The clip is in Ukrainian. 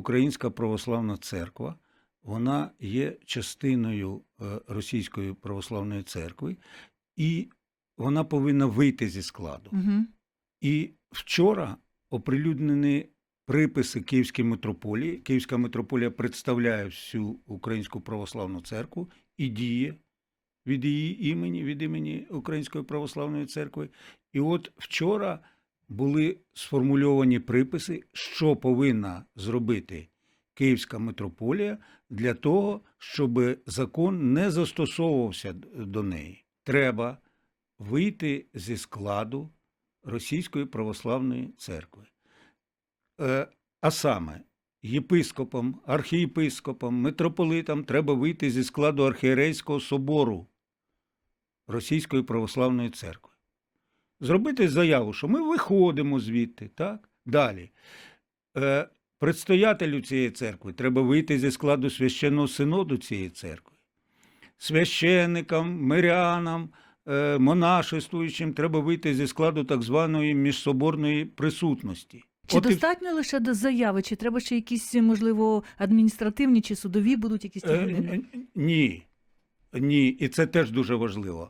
Українська православна церква вона є частиною е, Російської православної церкви, і вона повинна вийти зі складу. Угу. І вчора оприлюднені приписи Київської митрополії. Київська митрополія представляє всю Українську православну церкву і діє від її імені, від імені Української православної церкви. І от вчора були сформульовані приписи, що повинна зробити Київська митрополія для того, щоб закон не застосовувався до неї. Треба вийти зі складу Російської православної церкви. Е, а саме, єпископам, архієпископам, митрополитам треба вийти зі складу архієрейського собору Російської православної церкви. Зробити заяву, що ми виходимо звідти, так? Далі. Е, предстоятелю цієї церкви треба вийти зі складу священного синоду цієї церкви. Священникам, мирянам, е, монашествуючим треба вийти зі складу так званої міжсоборної присутності. Чи От і достатньо лише до заяви, чи треба ще якісь, можливо, адміністративні чи судові будуть якісь Е, Ні. Ні, і це теж дуже важливо.